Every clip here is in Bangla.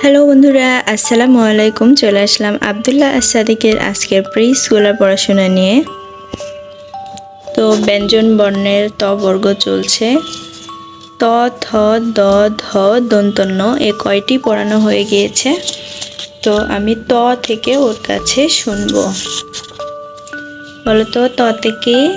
হ্যালো বন্ধুরা, আসসালামু আলাইকুম। চলে আসলাম আবদুল্লাহ আসাদিকের আজকের প্রি স্কুলের পড়াশোনা নিয়ে। তো ব্যঞ্জন বর্ণের ত বর্গ চলছে। ত, থ, দ, ধ, দন্তন্য এ কয়টি পড়ানো হয়ে গিয়েছে? তো আমি ত থেকে ওর কাছে শুনব। বলো তো, ত থেকে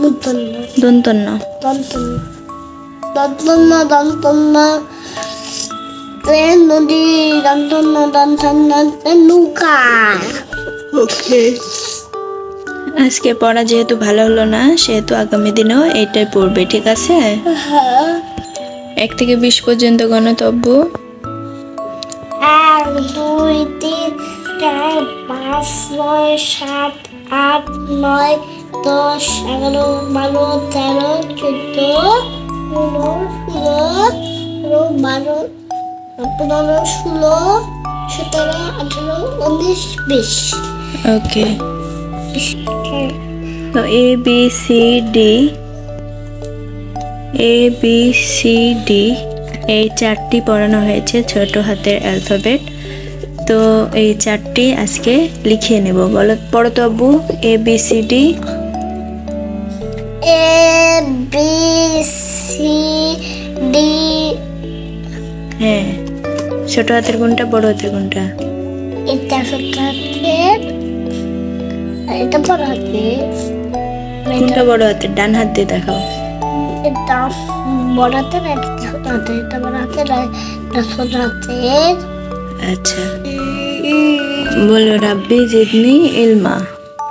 মুতন্ন দন্তন্য। দন্তন্য। দন্তন্য দন্তন্য। নদী দন্তন্য দন্তন্য নৌকা। ওকে। আজকে পড়া যেহেতু ভালো হলো না সেহেতু আগামী দিনেও এইটাই পড়বে ঠিক আছে? হ্যাঁ। এক থেকে বিশ পর্যন্ত গণতব্য। এক দুই তিন চার পাঁচ ছয় সাত আট নয় দশ এগারো বারো তেরো চোদ্দ পনেরো ষোলো বারো পনেরো ষোলো সতেরো আঠেরো উনিশ বিশ। ওকে তো A B C D A B C D এই চারটি পড়ানো হয়েছে ছোট হাতের অ্যালফাবেট তো এই চারটি আজকে লিখিয়ে নেব বলো। পড়ো তো আব্বু A B C D A B C D হ্যাঁ ছোট হাতের কোনটা বড় হাতের কোনটা এটা ছোট হাতের এটা বড় হাতে কোনটা বড় হাতের? ডান হাত দিয়ে দেখাও। এটা বড় হাতের এটা ছোট হাতে এটা বড় হাতের এটা ছোট হাতের। আচ্ছা। বলো রাব্বি জিদনি ইলমা?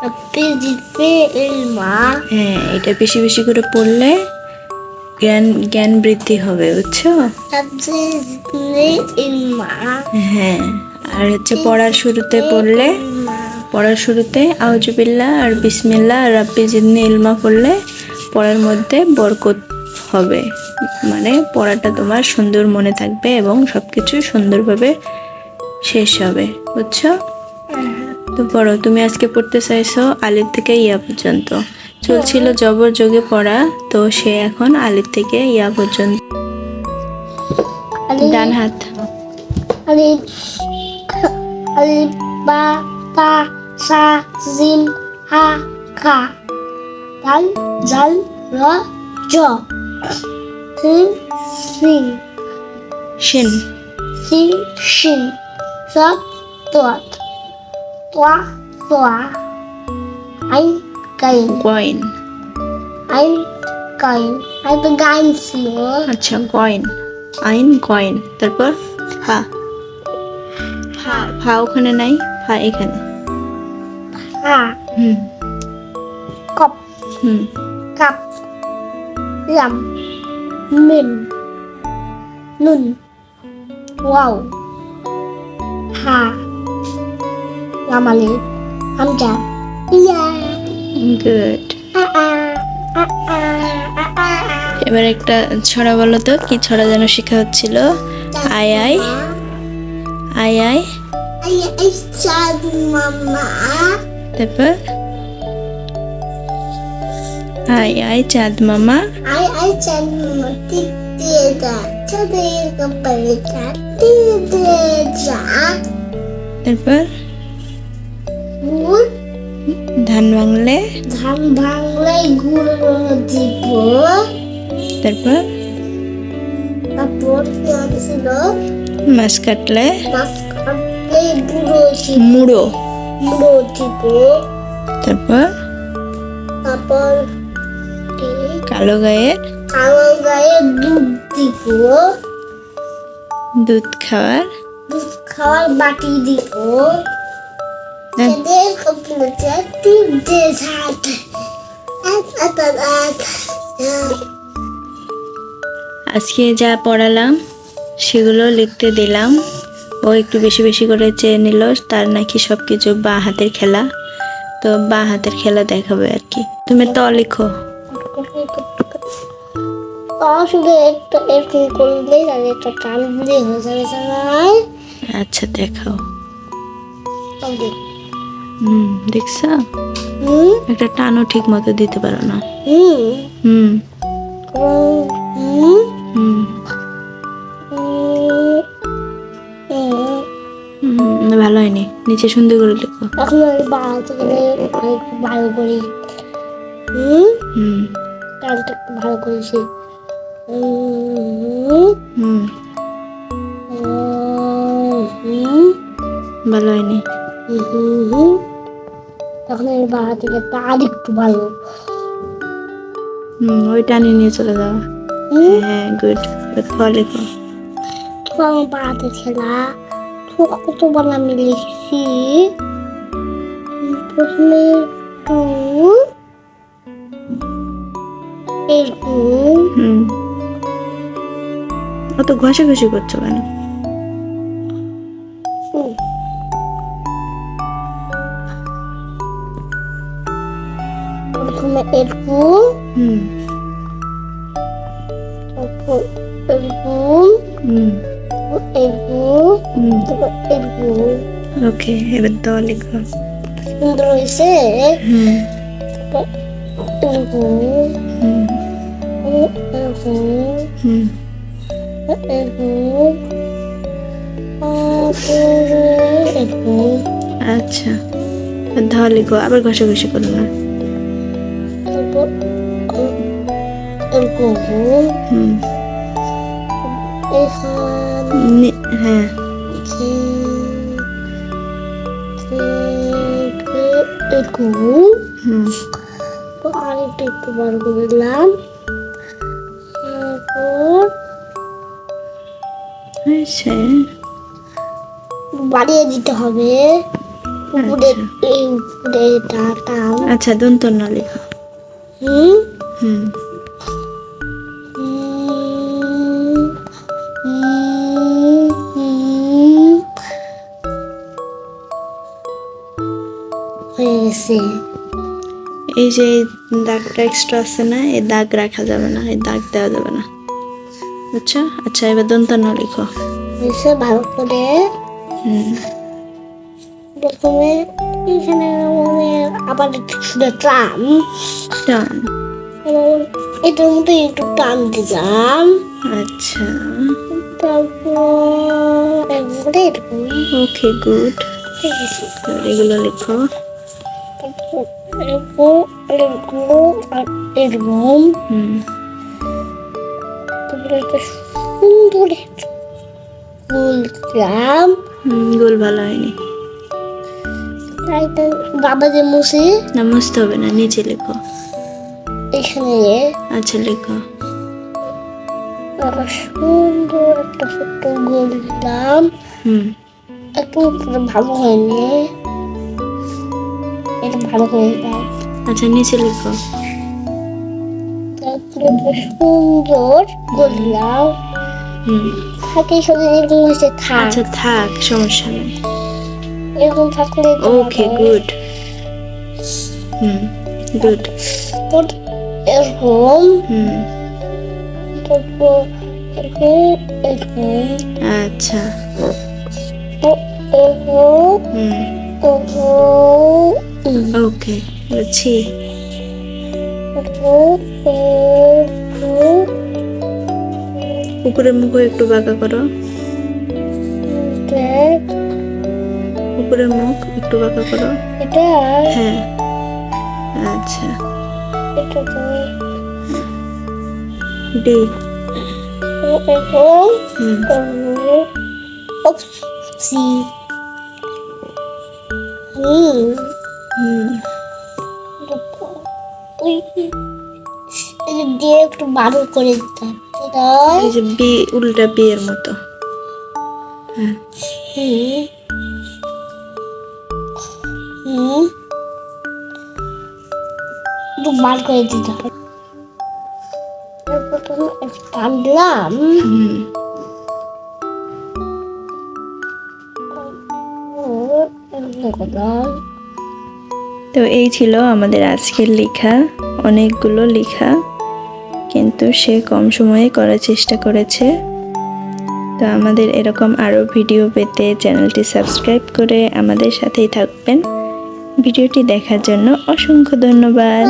রব্বি জিতবে ইলমা? হ্যাঁ এটা বেশি বেশি করে পড়লে জ্ঞান জ্ঞান বৃদ্ধি হবে বুঝছ? হ্যাঁ আর হচ্ছে পড়ার শুরুতে পড়লে পড়ার শুরুতে আউজুবিল্লা আর বিসমিল্লা আর রাব্বি জিদনি ইলমা পড়লে পড়ার মধ্যে বরকত হবে। মানে পড়াটা তোমার সুন্দর মনে থাকবে এবং সব কিছু সুন্দরভাবে শেষ হবে বুঝছ? তো পড়ো তুমি আজকে পড়তে চাইছো আলির থেকে ইয়া পর্যন্ত। চলছিল জবর যোগে পড়া তো সে এখন আলির থেকে ইয়া পর্যন্ত। ডান হাত। আলি আলি বা তা সা জিম হা খা। দাল জাল র জ। সিন সিন শিন। সিন শিন সব তোয়াত তোয়া তোয়া আইন গাইন কয়েন আইন গাইন আই তো গাইন ছিল আচ্ছা কয়েন আইন কয়েন তারপর ফা ফা ফা ওখানে নাই ফা এখানে হা হুম কপ হুম কাপ লাম মিম নুন ওয়াও হা লামালি হামজা গুড আ আ আ আ আ আ এবার একটা ছড়া বলো তো কি ছড়া যেন শেখা হচ্ছিল? আই আই। আই আই। আই আই চাঁদ মামা তারপর? আই আই চাঁদ মামা। আই আই চাঁদ মামা তারপর? ধান ভাঙলে? ধান ভাঙলে গুড় দিব তারপর? তারপর কি হচ্ছিল মাছ কাটলে? মাছ কাটলে দিব মুড়ো। বুড়ো দিব তারপর? তারপর কালো গায়ের কালো গায়ে দুধ দিব। দুধ খাওয়ার? দুধ খাওয়ার বাটি দিব? আজকে যা পড়ালাম সেগুলো লিখতে দিলাম। ও একটু বেশি বেশি করে চেয়ে নিল তার নাকি সব কিছু বা হাতের খেলা। তো বা হাতের খেলা দেখাবে আর কি। তুমি ত লিখো। শুধু একটা এরকম করলেই একটা টান দিয়ে হয়ে যাবে আচ্ছা দেখাও। হুম দেখছ? হুম? একটা টানও ঠিক মতো দিতে পারো না। হুম। হুম। হুম? ভালো হয়নি। নিচে সুন্দর করে লিখো। এখন আমি বাড়াতে গেলে ভালো করি। হুম? হুম। ভালো করেছি। হুম। ভালো হয়নি এখন আমি বাড়াতে গেলে আর একটু ভালো হুম ওই টানি নিয়ে চলে যাও। হুম? হ্যাঁ গুড লিখো আমার বাড়াতে খেলা তো কতবার আমি লিখছি? প্রথমে একটু এরকম হুম। অত ঘষাঘষি করছ কেন? হুম। প্রথমে এরকম। হুম। তারপর এরকম। হুম। এরকম। হুম। তারপর এরকম। ওকে এবার দ লিখো। সুন্দর হয়েছে? হুম। তারপর এরকম। হুম। এরকম। হুম। এরকম তারপরে এরকম আচ্ছা ধ লিখো আবার ঘষাঘষি করো না হ্যাঁ। হুম। আরেকটা একটু বড় করে দিলাম। হয়েছে? বাড়িয়ে দিতে হবে। উপরে আচ্ছা। এই উপরে এটা আচ্ছা দন্ত না হুম? হুম। এই যে দাগটা এক্সট্রা আছে না এই দাগ রাখা যাবে না এই দাগ দেওয়া যাবে না। বুঝছ আচ্ছা এবার দন্ত না লিখো। হয়েছে ভালো করে প্রথমে এখানে আবার শুধু টান। টান। এটার মধ্যে একটু টান দিলাম। আচ্ছা। তারপর একবারে এরকম ওকে গুড। এগুলো লিখো। এরকম। এরকম। এরকম। হুম। একটা সুন্দর একটা ফুল গোল ভালো হয়নি। তাই তাই বাবা যে মুছে। না মুছতে হবে না নিচে লিখো। এখানে আচ্ছা লিখো। সুন্দর একটা ছোট্ট গোল দিলাম। হুম। একটু ভালো হয়নি। এটা ভালো করে দিলাম আচ্ছা নিচে লিখো। সুন্দর। হুম। থাকে সাথে এরকম হয়েছে থাক। আচ্ছা থাক সমস্যা নেই। এরকম থাকলে ওকে গুড হুম গুড তারপর এরকম। হুম। তারপর এরকম এরকম। আচ্ছা। ওকে বুঝছি। উপরের মুখও একটু বাঁকা করো। দেখ উপরের মুখ একটু বাঁকা করো। এটা হ্যাঁ। আচ্ছা। এটা ডি। হুম. সি। হুম। দিয়ে একটু বারো করে দিতে হবে তাই এই যে বি উল্টা বি এর মতো। হ্যাঁ। হুম। হুম। একটু বার করে দিতে হবে। টানলাম। তো এই ছিল আমাদের আজকের লেখা। অনেকগুলো লেখা, কিন্তু সে কম সময়ে করার চেষ্টা করেছে। তো আমাদের এরকম আরও ভিডিও পেতে চ্যানেলটি সাবস্ক্রাইব করে আমাদের সাথেই থাকবেন। ভিডিওটি দেখার জন্য অসংখ্য ধন্যবাদ.